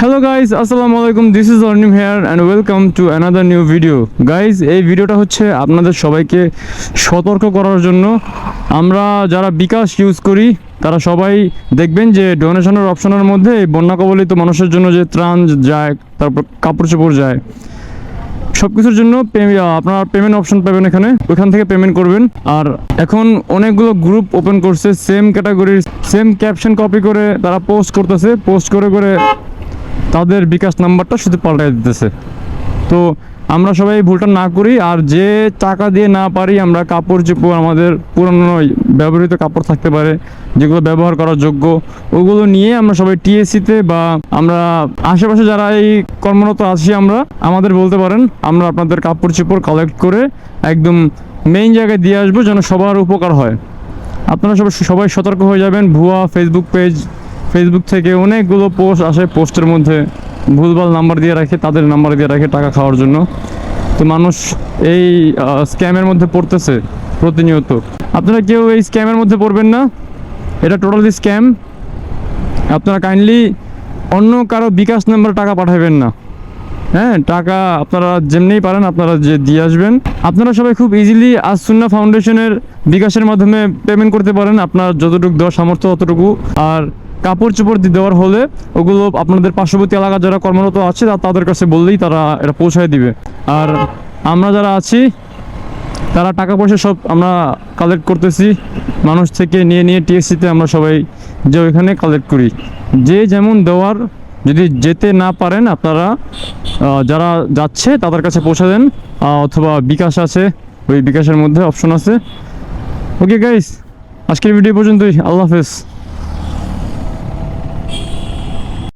Hello guys আসসালামু আলাইকুম this is Arnim here and welcome to another new video guys এই ভিডিওটা হচ্ছে আপনাদের সবাইকে সতর্ক করার জন্য। আমরা যারা বিকাশ ইউজ করি, তারা সবাই দেখবেন যে ডোনেশনের অপশনের মধ্যে বন্যা কবলিত মানুষের জন্য যে ত্রাণ যায়, তারপর কাপড় চোপড় যায় সব কিছুর জন্য আপনার পেমেন্ট অপশন পাবেন এখানে। ওইখান থেকে পেমেন্ট করবেন। আর এখন অনেকগুলো গ্রুপ ওপেন করছে সেম ক্যাটাগরির সেম ক্যাপশন কপি করে তারা পোস্ট করতেছে। পোস্ট করে করে তাদের বিকাশ নাম্বারটা শুধু পাল্টাই দিতেছে। তো আমরা সবাই ভুলটা না করি, আর যে টাকা দিয়ে না পারি, আমরা কাপড় চোপড় আমাদের পুরনো ব্যবহৃত কাপড় থাকতে পারে, যেগুলো ব্যবহার করার যোগ্য, ওগুলো নিয়ে আমরা সবাই টিএসসিতে বা আমরা আশেপাশে যারা এই কর্মরত আছি আমরা, আমাদের বলতে পারেন, আমরা আপনাদের কাপড় চোপড় কালেক্ট করে একদম মেইন জায়গায় দিয়ে আসব যেন সবার উপকার হয়। আপনারা সবাই সবাই সতর্ক হয়ে যাবেন, ভুয়া ফেসবুক পেজ ফেসবুক থেকে অনেকগুলো পোস্ট আসে পোস্টের মধ্যে ভুলভাল নাম্বার দিয়ে রাখে, তাদের নাম্বার দিয়ে রাখে টাকা খাওয়ার জন্য। তো মানুষ এই স্ক্যামের মধ্যে পড়তেছে প্রতিনিয়ত। আপনারা কেউ এই স্ক্যামের মধ্যে পড়বেন না। এটা টোটালি স্ক্যাম আপনারা কাইন্ডলি অন্য কারও বিকাশ নাম্বার টাকা পাঠাবেন না। হ্যাঁ টাকা আপনারা যেমনিই পারেন, আপনারা যে দিয়ে আসবেন। আপনারা সবাই খুব ইজিলি আজ আসুন্না ফাউন্ডেশনের বিকাশের মাধ্যমে পেমেন্ট করতে পারেন। আপনার যতটুকু দেওয়ার সামর্থ্য, ততটুকু। আর কাপড় চোপড় দেওয়ার হলে ওগুলো আপনাদের পার্শ্ববর্তী এলাকা যারা কর্মরত আছে তাদের কাছে বললেই তারা এটা পৌঁছায় দিবে। আর আমরা যারা আছি, তারা টাকা পয়সা সব আমরা কালেক্ট করতেছি। মানুষ থেকে নিয়ে নিয়ে টিএসসিতে আমরা সবাই যে ওইখানে কালেক্ট করি। যে যেমন দেওয়ার, যদি যেতে না পারেন আপনারা যারা যাচ্ছে তাদের কাছে পৌঁছে দেন। অথবা বিকাশ আছে, ওই বিকাশের মধ্যে অপশন আছে। ওকে গাইস আজকের ভিডিও পর্যন্তই। আল্লাহ হাফেজ।